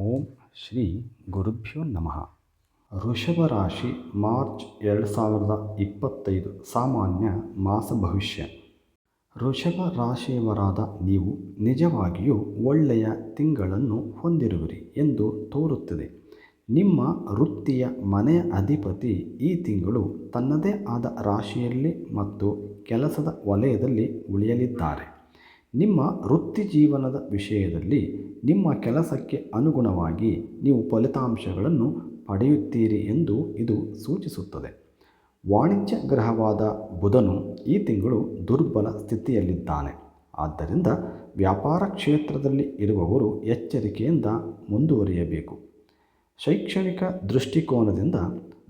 ಓಂ ಶ್ರೀ ಗುರುಭ್ಯೋ ನಮಃ. ವೃಷಭ ರಾಶಿ ಮಾರ್ಚ್ ಎರಡು ಸಾವಿರದ ಇಪ್ಪತ್ತೈದು ಸಾಮಾನ್ಯ ಮಾಸ ಭವಿಷ್ಯ. ವೃಷಭ ರಾಶಿಯವರಾದ ನೀವು ನಿಜವಾಗಿಯೂ ಒಳ್ಳೆಯ ತಿಂಗಳನ್ನು ಹೊಂದಿರುವಿರಿ ಎಂದು ತೋರುತ್ತದೆ. ನಿಮ್ಮ ವೃತ್ತಿಯ ಮನೆಯ ಅಧಿಪತಿ ಈ ತಿಂಗಳು ತನ್ನದೇ ಆದ ರಾಶಿಯಲ್ಲಿ ಮತ್ತು ಕೆಲಸದ ವಲಯದಲ್ಲಿ ಉಳಿಯಲಿದ್ದಾರೆ. ನಿಮ್ಮ ವೃತ್ತಿ ಜೀವನದ ವಿಷಯದಲ್ಲಿ ನಿಮ್ಮ ಕೆಲಸಕ್ಕೆ ಅನುಗುಣವಾಗಿ ನೀವು ಫಲಿತಾಂಶಗಳನ್ನು ಪಡೆಯುತ್ತೀರಿ ಎಂದು ಇದು ಸೂಚಿಸುತ್ತದೆ. ವಾಣಿಜ್ಯ ಗ್ರಹವಾದ ಬುಧನು ಈ ತಿಂಗಳು ದುರ್ಬಲ ಸ್ಥಿತಿಯಲ್ಲಿದ್ದಾನೆ. ಆದ್ದರಿಂದ ವ್ಯಾಪಾರ ಕ್ಷೇತ್ರದಲ್ಲಿ ಇರುವವರು ಎಚ್ಚರಿಕೆಯಿಂದ ಮುಂದುವರಿಯಬೇಕು. ಶೈಕ್ಷಣಿಕ ದೃಷ್ಟಿಕೋನದಿಂದ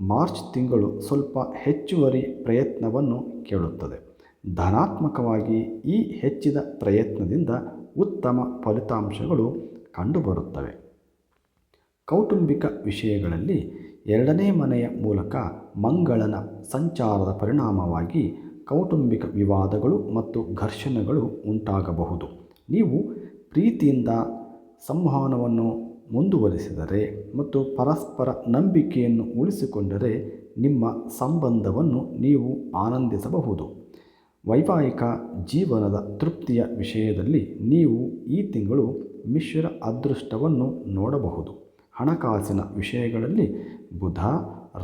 ಮಾರ್ಚ್ ತಿಂಗಳು ಸ್ವಲ್ಪ ಹೆಚ್ಚುವರಿ ಪ್ರಯತ್ನವನ್ನು ಕೇಳುತ್ತದೆ. ಧನಾತ್ಮಕವಾಗಿ ಈ ಹೆಚ್ಚಿದ ಪ್ರಯತ್ನದಿಂದ ಉತ್ತಮ ಫಲಿತಾಂಶಗಳು ಕಂಡುಬರುತ್ತವೆ. ಕೌಟುಂಬಿಕ ವಿಷಯಗಳಲ್ಲಿ ಎರಡನೇ ಮನೆಯ ಮೂಲಕ ಮಂಗಳನ ಸಂಚಾರದ ಪರಿಣಾಮವಾಗಿ ಕೌಟುಂಬಿಕ ವಿವಾದಗಳು ಮತ್ತು ಘರ್ಷಣೆಗಳು ಉಂಟಾಗಬಹುದು. ನೀವು ಪ್ರೀತಿಯಿಂದ ಸಂವಹನವನ್ನು ಮುಂದುವರಿಸಿದರೆ ಮತ್ತು ಪರಸ್ಪರ ನಂಬಿಕೆಯನ್ನು ಉಳಿಸಿಕೊಂಡರೆ ನಿಮ್ಮ ಸಂಬಂಧವನ್ನು ನೀವು ಆನಂದಿಸಬಹುದು. ವೈವಾಹಿಕ ಜೀವನದ ತೃಪ್ತಿಯ ವಿಷಯದಲ್ಲಿ ನೀವು ಈ ತಿಂಗಳು ಮಿಶ್ರ ಅದೃಷ್ಟವನ್ನು ನೋಡಬಹುದು. ಹಣಕಾಸಿನ ವಿಷಯಗಳಲ್ಲಿ ಬುಧ,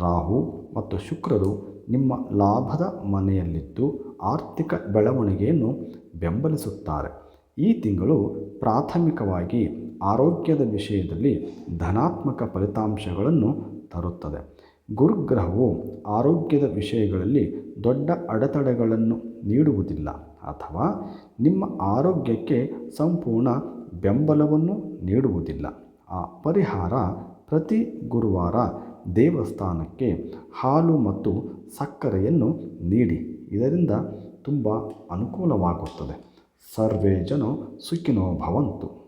ರಾಹು ಮತ್ತು ಶುಕ್ರರು ನಿಮ್ಮ ಲಾಭದ ಮನೆಯಲ್ಲಿದ್ದು ಆರ್ಥಿಕ ಬೆಳವಣಿಗೆಯನ್ನು ಬೆಂಬಲಿಸುತ್ತಾರೆ. ಈ ತಿಂಗಳು ಪ್ರಾಥಮಿಕವಾಗಿ ಆರೋಗ್ಯದ ವಿಷಯದಲ್ಲಿ ಧನಾತ್ಮಕ ಫಲಿತಾಂಶಗಳನ್ನು ತರುತ್ತದೆ. ಗುರುಗ್ರಹವು ಆರೋಗ್ಯದ ವಿಷಯಗಳಲ್ಲಿ ದೊಡ್ಡ ಅಡೆತಡೆಗಳನ್ನು ನೀಡುವುದಿಲ್ಲ ಅಥವಾ ನಿಮ್ಮ ಆರೋಗ್ಯಕ್ಕೆ ಸಂಪೂರ್ಣ ಬೆಂಬಲವನ್ನು ನೀಡುವುದಿಲ್ಲ. ಆ ಪರಿಹಾರ ಪ್ರತಿ ಗುರುವಾರ ದೇವಸ್ಥಾನಕ್ಕೆ ಹಾಲು ಮತ್ತು ಸಕ್ಕರೆಯನ್ನು ನೀಡಿ. ಇದರಿಂದ ತುಂಬ ಅನುಕೂಲವಾಗುತ್ತದೆ. ಸರ್ವೇ ಜನ ಸುಖಿನೋ ಭವಂತು.